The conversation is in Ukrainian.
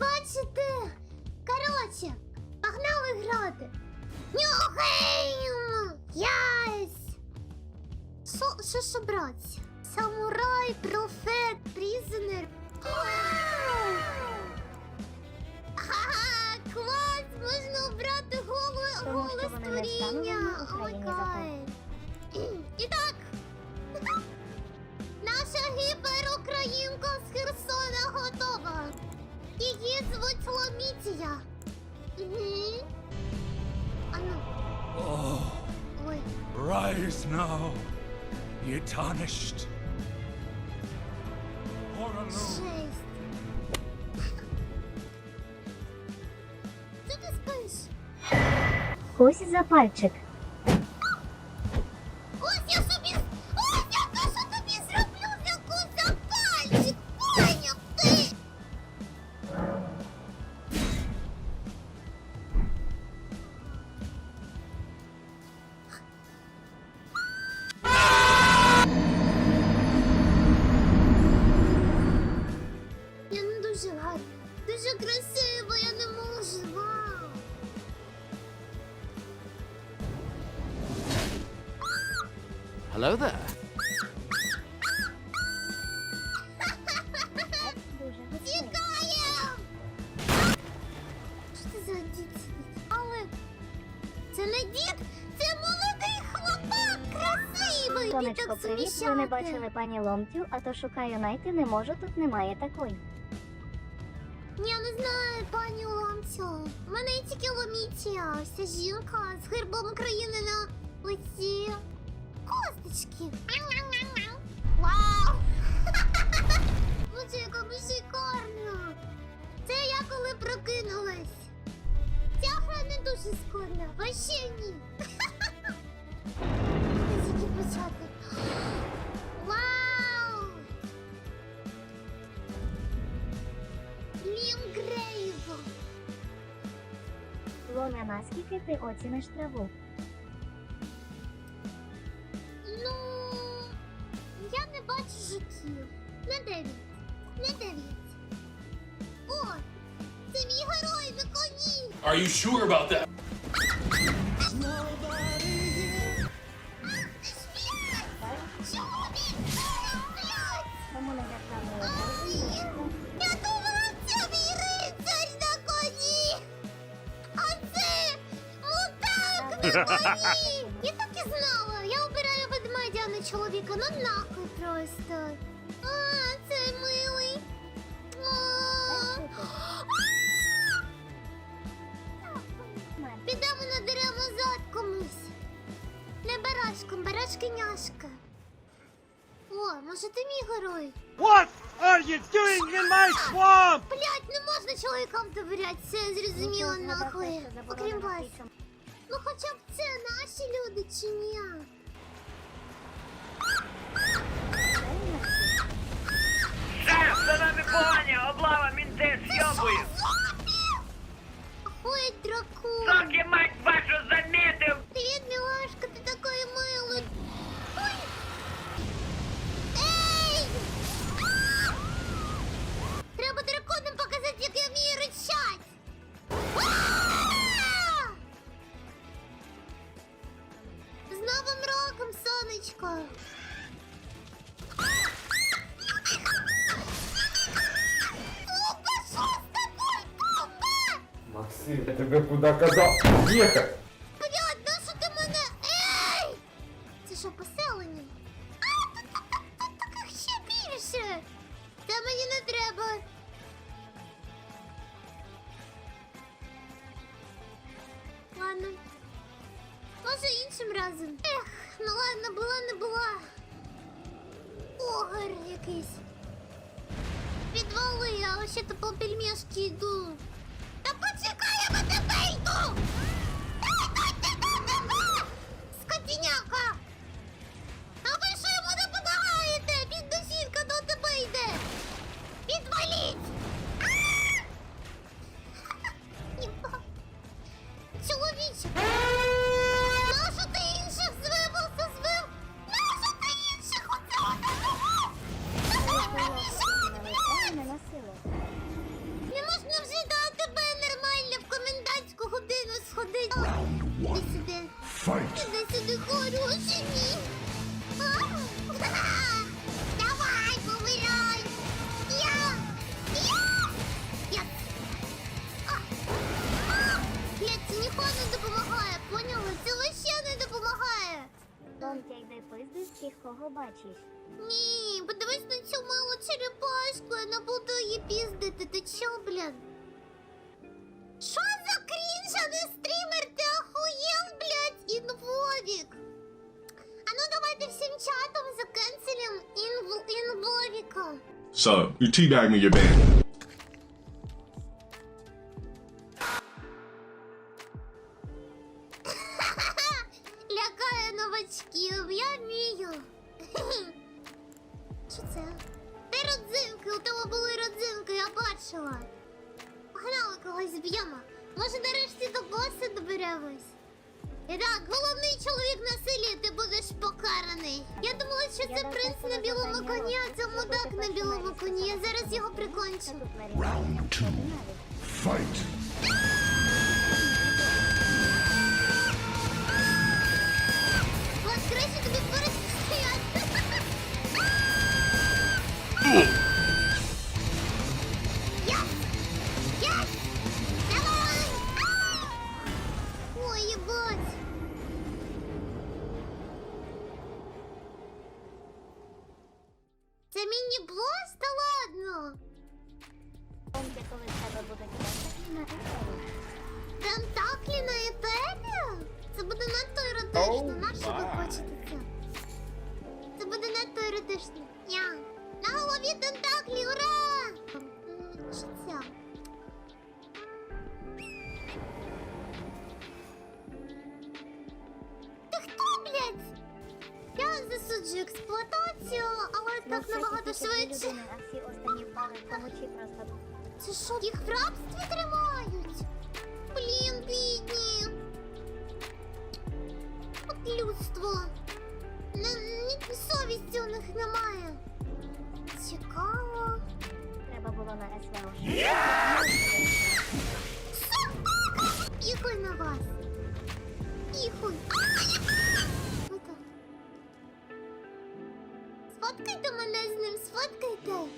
бачите. Коротше, погнали грати. Нюхаємо! Ясь! Що, що? Самурай, профет, призенер. rise now, ye tarnished. Horaloo. Жесть. Що ти спиш? Тікаєм! Що це за дід? Але це не дід, це молодий хлопак, красивий. Сонечко, так привіт. Ви не бачили пані Ломтю, а то шукаю найти не можу, тут немає такої. Я не знаю, пані Ломцю. Мене тільки ломіція. Вся жінка з гербом країни на лиці. Косточки. Вау! Боже, яка ви шикарна. Це я коли прокинулась. Ця гра не дуже складна. Вообще ні. Тільки почати. Вау! Лінгрейв. Лоня, наскільки ти оціниш траву? Are you sure about that? Я думала, це мій рицарь на коні. А це мутак на коні. Я так і знала. Я обираю ведмедя, а не чоловіка. Ну нахуй просто. А, це милий. А. Не барашком, барашкиняшка. О, може ти мій герой? What are you doing in my swamp? Блять, не можна чоловікам довіряти, все зрозуміло нахуй. Окрім вас. Ну хоча б це наші люди чи ні? Максим, я тебе куда казав? Ехать! Блядь, ну що ти мене? Ей! Це що, поселення? А, тут, таких ще більше. Це мені не треба. Ладно. Може іншим разом. Ех, ну ладно, була не була. Огар якийсь. Підвали, я ще то по пельмешки йду. Тебе Fight! Іди хороший мій. Давай, помирай. Я. Я. Я. А. А. Блядь, це не допомагає, поняли? Це вообще не допомагає. Томтя йди пизди всіх, кого бачиш. Ні, подивись на цю малу черепашку, я не буду її піздити. Ти чо, блядь? Що за крінж, а не стрімер? Ти охуєл, блядь, інвовік? So, you teabag me, you're banned. І так, головний чоловік на селі, ти будеш покараний. Я думала, що це принц на білому коні, а це мудак на білому коні. Я зараз його прикончу. Round two. Fight! Це міні-бос? Та ладно! Там коли в тебе будуть на ефірі. Тентаклі на етері? Це буде надто еротично. Oh, Нащо ви хочете це? Це буде надто еротично. Засуджую експлуатацію, але так набагато швидше. Це що, їх в рабстві тримають? Блін, бідні. От людство. Ні совісті у них немає. Цікаво. Треба було на СВО. Піхуй на вас. Піхуй. Сфоткайте мене з ним, сфоткайте.